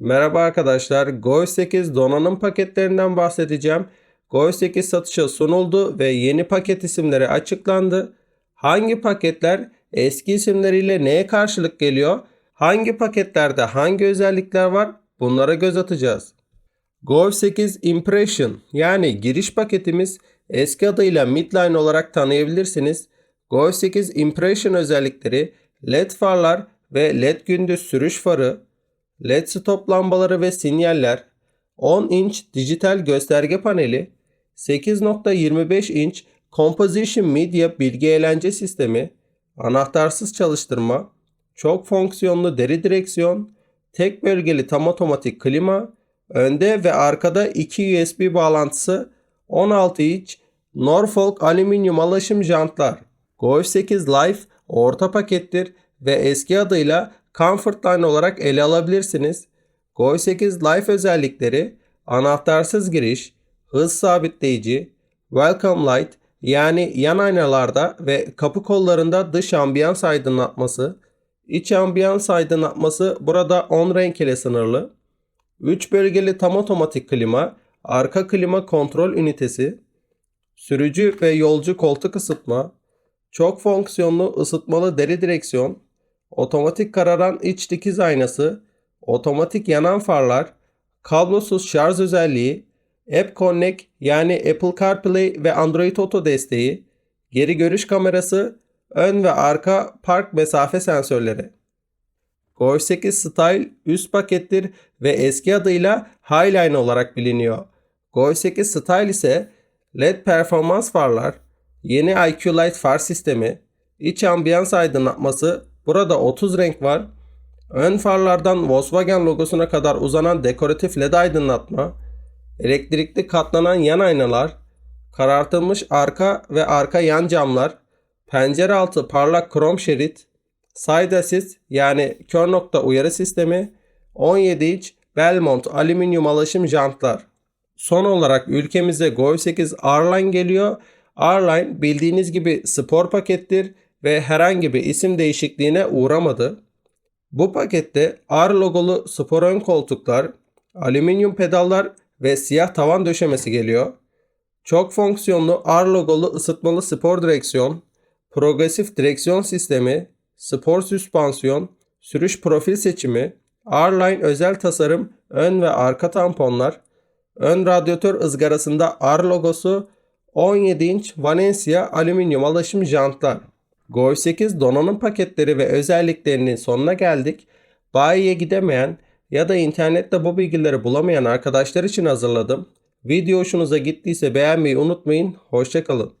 Merhaba arkadaşlar. Go 8 donanım paketlerinden bahsedeceğim. Go 8 satışa sunuldu ve yeni paket isimleri açıklandı. Hangi paketler eski isimleriyle neye karşılık geliyor? Hangi paketlerde hangi özellikler var? Bunlara göz atacağız. Go 8 Impression yani giriş paketimiz eski adıyla Midline olarak tanıyabilirsiniz. Go 8 Impression özellikleri LED farlar ve LED gündüz sürüş farı, LED stop lambaları ve sinyaller, 10 inç dijital gösterge paneli, 8.25 inç Composition Media bilgi eğlence sistemi, anahtarsız çalıştırma, çok fonksiyonlu deri direksiyon, tek bölgeli tam otomatik klima, önde ve arkada iki USB bağlantısı, 16 inç Norfolk alüminyum alaşım jantlar. Golf 8 Life orta pakettir ve eski adıyla Comfort Line olarak ele alabilirsiniz. Golf 8 Life özellikleri anahtarsız giriş, hız sabitleyici, Welcome Light yani yan aynalarda ve kapı kollarında dış ambiyans aydınlatması, iç ambiyans aydınlatması burada 10 renk ile sınırlı. 3 bölgeli tam otomatik klima, arka klima kontrol ünitesi, sürücü ve yolcu koltuk ısıtma, çok fonksiyonlu ısıtmalı deri direksiyon, otomatik kararan iç dikiz aynası, otomatik yanan farlar, kablosuz şarj özelliği, App Connect yani Apple CarPlay ve Android Auto desteği, geri görüş kamerası, ön ve arka park mesafe sensörleri. Golf 8 Style üst pakettir ve eski adıyla Highline olarak biliniyor. Golf 8 Style ise LED performans farlar, yeni IQ Light far sistemi, iç ambiyans aydınlatması, burada 30 renk var, ön farlardan Volkswagen logosuna kadar uzanan dekoratif LED aydınlatma, elektrikli katlanan yan aynalar, karartılmış arka ve arka yan camlar, pencere altı parlak krom şerit, side assist yani kör nokta uyarı sistemi, 17 inç Belmont alüminyum alaşım jantlar. Son olarak ülkemize Golf 8 R-Line geliyor. R-Line bildiğiniz gibi spor pakettir ve herhangi bir isim değişikliğine uğramadı. Bu pakette R logolu spor ön koltuklar, alüminyum pedallar ve siyah tavan döşemesi geliyor. Çok fonksiyonlu R logolu ısıtmalı spor direksiyon, progresif direksiyon sistemi, spor süspansiyon, sürüş profil seçimi, R-Line özel tasarım ön ve arka tamponlar, ön radyatör ızgarasında R logosu, 17 inç Valencia alüminyum alaşım jantlar. Golf 8 donanım paketleri ve özelliklerinin sonuna geldik. Bayiye gidemeyen ya da internette bu bilgileri bulamayan arkadaşlar için hazırladım. Video hoşunuza gittiyse beğenmeyi unutmayın. Hoşçakalın.